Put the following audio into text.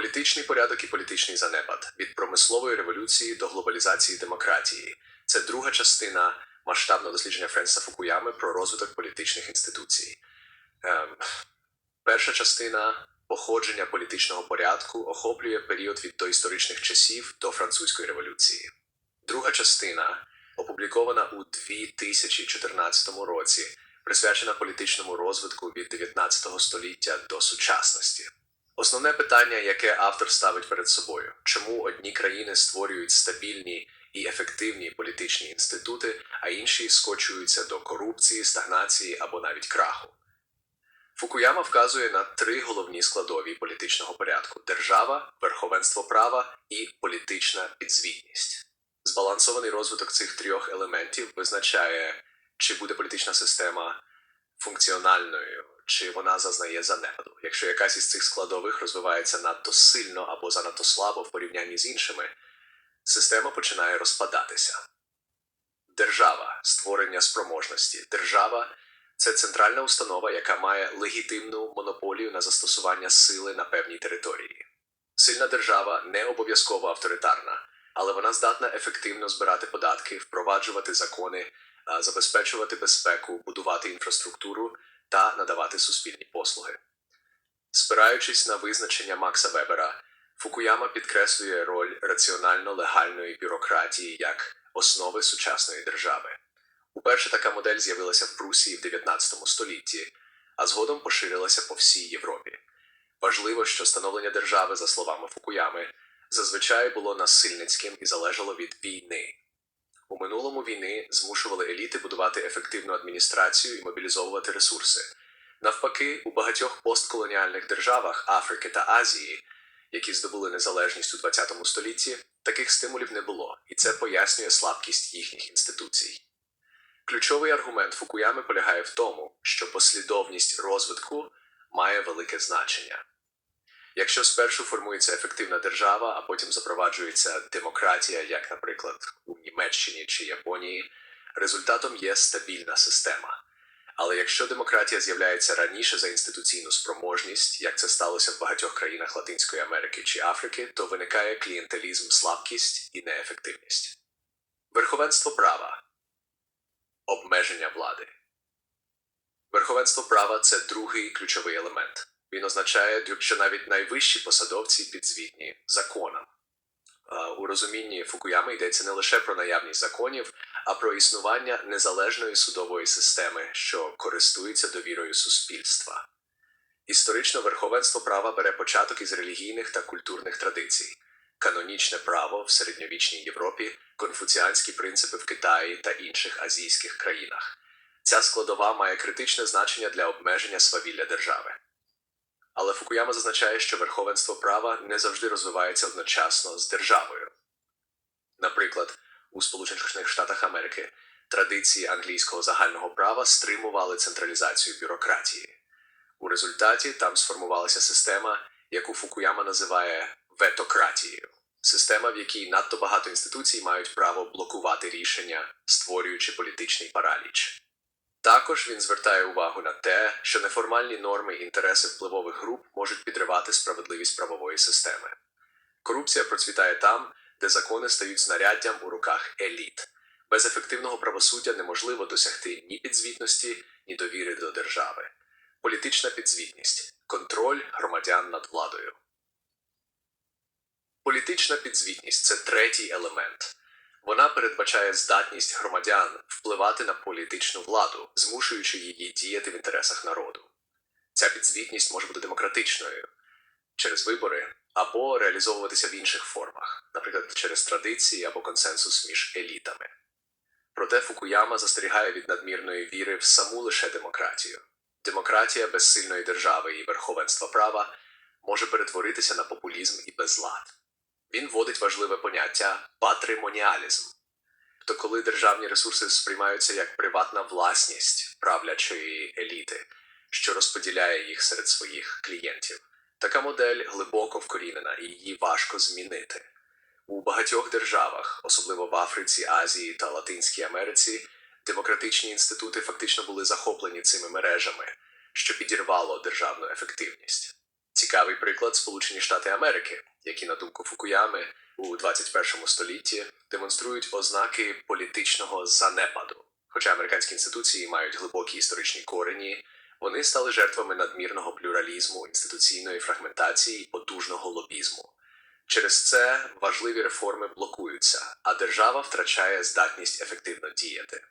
Політичний порядок і політичний занепад від промислової революції до глобалізації демократії. Це друга частина масштабного дослідження Френса Фукуями про розвиток політичних інституцій. Ем, перша частина походження політичного порядку охоплює період від доісторичних часів до французької революції. Друга частина, опублікована у 2014 році, присвячена політичному розвитку від 19 століття до сучасності. Основне питання, яке автор ставить перед собою, чому одні країни створюють стабільні і ефективні політичні інститути, а інші скочуються до корупції, стагнації або навіть краху. Фукуяма вказує на три головні складові політичного порядку: держава, верховенство права і політична підзвітність. Збалансований розвиток цих трьох елементів визначає, чи буде політична система функціональною, чи вона зазнає занепаду. Якщо якась із цих складових розвивається надто сильно або занадто слабо в порівнянні з іншими, система починає розпадатися. Держава створення спроможності. Держава це центральна установа, яка має легітимну монополію на застосування сили на певній території. Сильна держава не обов'язково авторитарна, але вона здатна ефективно збирати податки, впроваджувати закони, забезпечувати безпеку, будувати інфраструктуру та надавати суспільні послуги. Спираючись на визначення Макса Вебера, Фукуяма підкреслює роль раціонально-легальної бюрократії як основи сучасної держави. Уперше така модель з'явилася в Прусії в 19 столітті, а згодом поширилася по всій Європі. Важливо, що становлення держави, за словами Фукуями, зазвичай було насильницьким і залежало від війни. У минулому війни змушували еліти будувати ефективну адміністрацію і мобілізовувати ресурси. Навпаки, у багатьох постколоніальних державах Африки та Азії, які здобули незалежність у 20 столітті, таких стимулів не було, і це пояснює слабкість їхніх інституцій. Ключовий аргумент Фукуями полягає в тому, що послідовність розвитку має велике значення. Якщо спершу формується ефективна держава, а потім запроваджується демократія, як, наприклад, у Німеччині чи Японії, результатом є стабільна система. Але якщо демократія з'являється раніше за інституційну спроможність, як це сталося в багатьох країнах Латинської Америки чи Африки, то виникає клієнтелізм, слабкість і неефективність. Верховенство права обмеження влади. Верховенство права це другий ключовий елемент. Він означає, що навіть найвищі посадовці підзвітні законам. У розумінні Фукуями йдеться не лише про наявність законів, а про існування незалежної судової системи, що користується довірою суспільства. Історично верховенство права бере початок із релігійних та культурних традицій, канонічне право в середньовічній Європі, конфуціанські принципи в Китаї та інших азійських країнах. Ця складова має критичне значення для обмеження свавілля держави. Але Фукуяма зазначає, що верховенство права не завжди розвивається одночасно з державою. Наприклад, у Сполучених Штатах Америки традиції англійського загального права стримували централізацію бюрократії. У результаті там сформувалася система, яку Фукуяма називає ветократією. Система, в якій надто багато інституцій мають право блокувати рішення, створюючи політичний параліч. Також він звертає увагу на те, що неформальні норми і інтереси впливових груп можуть підривати справедливість правової системи. Корупція процвітає там, де закони стають знаряддям у руках еліт. Без ефективного правосуддя неможливо досягти ні підзвітності, ні довіри до держави. Політична підзвітність контроль громадян над владою. Політична підзвітність це третій елемент. Вона передбачає здатність громадян впливати на політичну владу, змушуючи її діяти в інтересах народу. Ця підзвітність може бути демократичною через вибори або реалізовуватися в інших формах, наприклад, через традиції або консенсус між елітами. Проте Фукуяма застерігає від надмірної віри в саму лише демократію. Демократія без сильної держави і верховенства права може перетворитися на популізм і безлад. Він вводить важливе поняття патримоніалізм. Тобто, коли державні ресурси сприймаються як приватна власність правлячої еліти, що розподіляє їх серед своїх клієнтів. Така модель глибоко вкорінена і її важко змінити. У багатьох державах, особливо в Африці, Азії та Латинській Америці, демократичні інститути фактично були захоплені цими мережами, що підірвало державну ефективність. Цікавий приклад Сполучені Штати Америки, які, на думку Фукуями, у 21 столітті демонструють ознаки політичного занепаду. Хоча американські інституції мають глибокі історичні корені, вони стали жертвами надмірного плюралізму, інституційної фрагментації і потужного лобізму. Через це важливі реформи блокуються, а держава втрачає здатність ефективно діяти.